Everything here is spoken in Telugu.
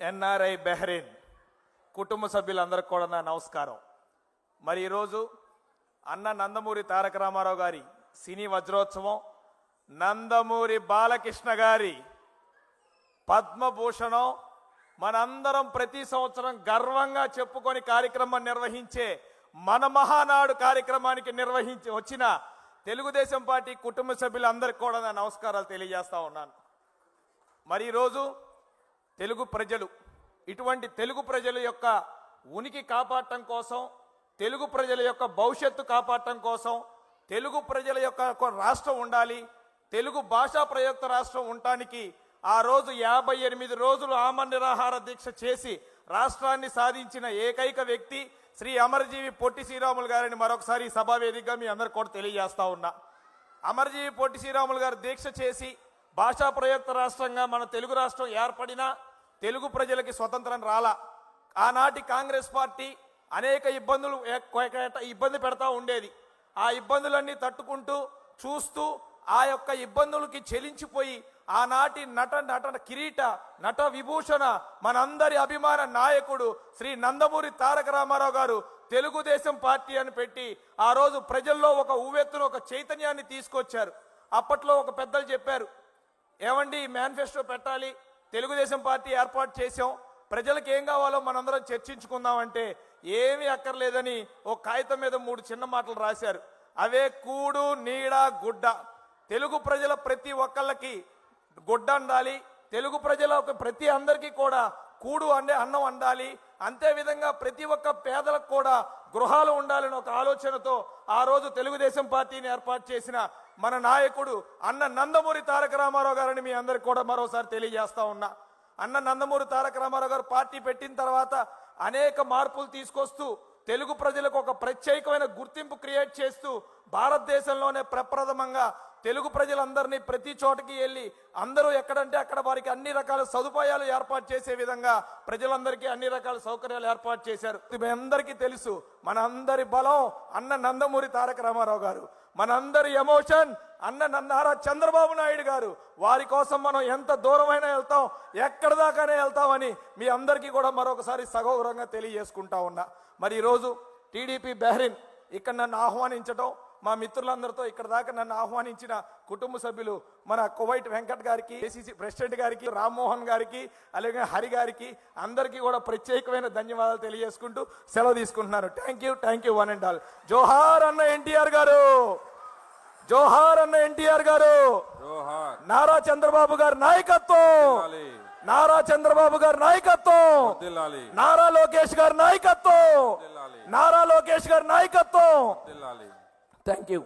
ఎన్ఆర్ఐ బెహ్రీన్ కుటుంబ సభ్యులందరికీ కూడా నా నమస్కారం. మరి ఈరోజు అన్న నందమూరి తారక రామారావు గారి సినీ వజ్రోత్సవం నందమూరి బాలకృష్ణ గారి పద్మభూషణం మనందరం ప్రతి సంవత్సరం గర్వంగా చెప్పుకొని కార్యక్రమం నిర్వహించే మన మహానాడు కార్యక్రమానికి నిర్వహించి వచ్చిన తెలుగుదేశం పార్టీ కుటుంబ సభ్యులందరికీ కూడా నా నమస్కారాలు తెలియజేస్తా ఉన్నాను. మరి ఈరోజు తెలుగు ప్రజలు ఇటువంటి తెలుగు ప్రజల యొక్క ఉనికి కాపాడటం కోసం తెలుగు ప్రజల యొక్క భవిష్యత్తు కాపాడటం కోసం తెలుగు ప్రజల యొక్క రాష్ట్రం ఉండాలి. తెలుగు భాషా ప్రయుక్త రాష్ట్రం ఉండటానికి ఆ రోజు యాభై ఎనిమిది రోజులు ఆమ నిరాహార దీక్ష చేసి రాష్ట్రాన్ని సాధించిన ఏకైక వ్యక్తి శ్రీ అమరజీవి పొట్టి శ్రీరాములు గారిని మరొకసారి సభావేదికగా సభా వేదికగా మీ అందరు కూడా తెలియజేస్తా ఉన్నా. అమరజీవి పొట్టి శ్రీరాములు గారు దీక్ష చేసి భాషా ప్రయుక్త రాష్ట్రంగా మన తెలుగు రాష్ట్రం ఏర్పడినా తెలుగు ప్రజలకి స్వతంత్రం రాలా. ఆనాటి కాంగ్రెస్ పార్టీ అనేక ఇబ్బందులు ఇబ్బంది పెడతా ఉండేది. ఆ ఇబ్బందులన్నీ తట్టుకుంటూ చూస్తూ ఆ యొక్క ఇబ్బందులకి చెలించిపోయి ఆనాటి నట నట కిరీట నట విభూషణ మనందరి అభిమాన నాయకుడు శ్రీ నందమూరి తారక రామారావు గారు తెలుగుదేశం పార్టీ అని పెట్టి ఆ రోజు ప్రజల్లో ఒక ఉవ్వెత్తును ఒక చైతన్యాన్ని తీసుకొచ్చారు. అప్పట్లో ఒక పెద్దలు చెప్పారు ఏమండి మేనిఫెస్టో పెట్టాలి? తెలుగుదేశం పార్టీ ఏర్పాటు చేసాం ప్రజలకు ఏం కావాలో మనందరం చర్చించుకుందామంటే ఏమీ అక్కర్లేదని ఓ కాగితం మీద మూడు చిన్న మాటలు రాశారు. అవే కూడు నీడ గుడ్డ. తెలుగు ప్రజల ప్రతి ఒక్కళ్ళకి గుడ్డ అందాలి. తెలుగు ప్రజల ఒక ప్రతి అందరికీ కూడా కూడు అండే అన్నం అండాలి అంతే విధంగా ప్రతి ఒక్క పేదలకు కూడా గృహాలు ఉండాలని ఒక ఆలోచనతో ఆ రోజు తెలుగుదేశం పార్టీని ఏర్పాటు చేసిన మన నాయకుడు అన్న నందమూరి తారక రామారావు గారని మీ అందరికి కూడా మరోసారి తెలియజేస్తా ఉన్నా. అన్న నందమూరి తారక రామారావు గారు పార్టీ పెట్టిన తర్వాత అనేక మార్పులు తీసుకొస్తూ తెలుగు ప్రజలకు ఒక ప్రత్యేకమైన గుర్తింపు క్రియేట్ చేస్తూ భారతదేశంలోనే ప్రప్రథమంగా తెలుగు ప్రజలందరినీ ప్రతి చోటకి వెళ్ళి అందరూ ఎక్కడంటే అక్కడ వారికి అన్ని రకాల సదుపాయాలు ఏర్పాటు చేసే విధంగా ప్రజలందరికీ అన్ని రకాల సౌకర్యాలు ఏర్పాటు చేశారు. మీ అందరికీ తెలుసు మన అందరి బలం అన్న నందమూరి తారక రామారావు గారు. మనందరి ఎమోషన్ అన్న నన్నారా చంద్రబాబు నాయుడు గారు. వారి కోసం మనం ఎంత దూరమైనా వెళ్తాం ఎక్కడి దాకానే వెళ్తామని మీ అందరికీ కూడా మరొకసారి సగౌరవంగా తెలియజేసుకుంటా ఉన్నా. మరి ఈరోజు టీడీపీ బెహ్రిన్ ఇక్కడ నన్ను ఆహ్వానించటం మా మిత్రులందరితో ఇక్కడ దాకా నన్ను ఆహ్వానించిన కుటుంబ సభ్యులు మన కువైట్ వెంకట్ గారికి ఏసీసీ ప్రెసిడెంట్ గారికి రామ్మోహన్ గారికి అలాగే హరి గారికి అందరికీ కూడా ప్రత్యేకమైన ధన్యవాదాలు తెలియజేసుకుంటూ సెలవు తీసుకుంటున్నాను. Thank you thank you one and all జోహార్ అన్న ఎన్టీఆర్ గారు! జోహార్ అన్న ఎన్టీఆర్ గారు! జోహార్. నారా చంద్రబాబు గారి నాయకత్వం. నారా చంద్రబాబు గారి నాయకత్వం! నారా లోకేష్ గారి నాయకత్వం! నారా లోకేష్ గారి నాయకత్వం! వర్ధిల్లాలి థ్యాంక్ యూ